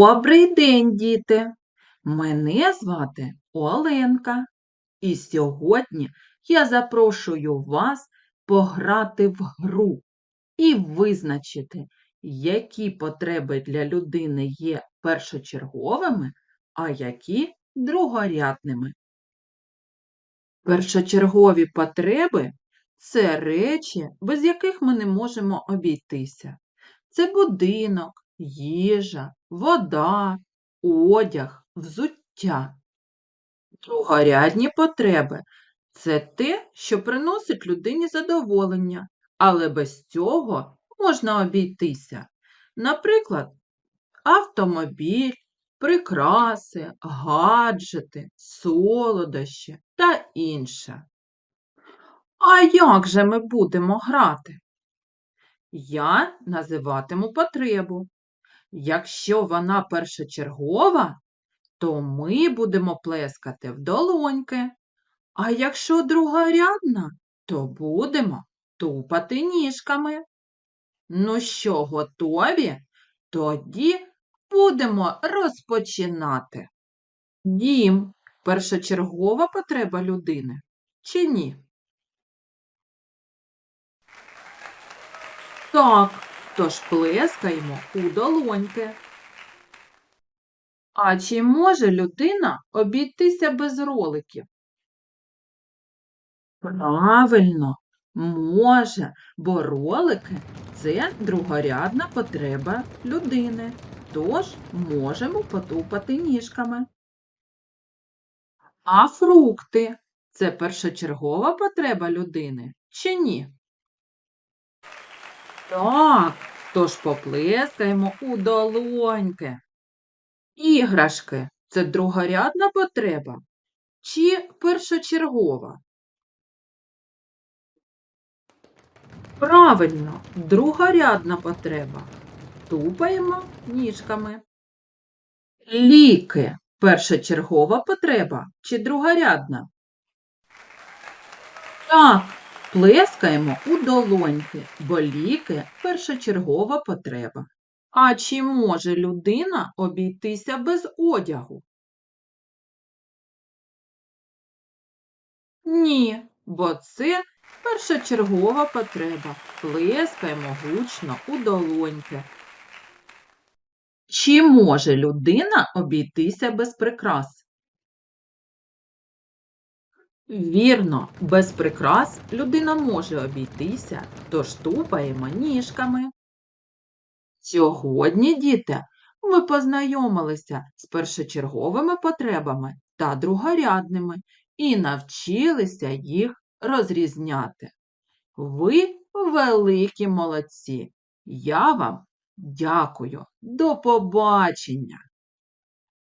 Добрий день, діти! Мене звати Оленка, і сьогодні я запрошую вас пограти в гру і визначити, які потреби для людини є першочерговими, а які другорядними. Першочергові потреби це речі, без яких ми не можемо обійтися. Це будинок, їжа, вода, одяг, взуття. Другорядні потреби це те, що приносить людині задоволення, але без цього можна обійтися. Наприклад, автомобіль, прикраси, гаджети, солодощі та інше. А як же ми будемо грати? Я називатиму потребу. Якщо вона першочергова, то ми будемо плескати в долоньки. А якщо другорядна, то будемо тупати ніжками. Ну що, готові? Тоді будемо розпочинати. Дім першочергова потреба людини чи ні? Так, тож плескаємо у долоньки. А чи може людина обійтися без роликів? Правильно, може, бо ролики це другорядна потреба людини, тож можемо потупати ніжками. А фрукти це першочергова потреба людини чи ні? Так, тож поплескаємо у долоньки. Іграшки це другорядна потреба чи першочергова? Правильно, другорядна потреба. Тупаємо ніжками. Ліки першочергова потреба чи другорядна? Так, плескаємо у долоньки, бо ліки першочергова потреба. А чи може людина обійтися без одягу? Ні, бо це першочергова потреба. Плескаємо гучно у долоньки. Чи може людина обійтися без прикрас? Вірно, без прикрас людина може обійтися, тож тупаємо ніжками. Сьогодні, діти, ми познайомилися з першочерговими потребами та другорядними і навчилися їх розрізняти. Ви великі молодці! Я вам дякую. До побачення!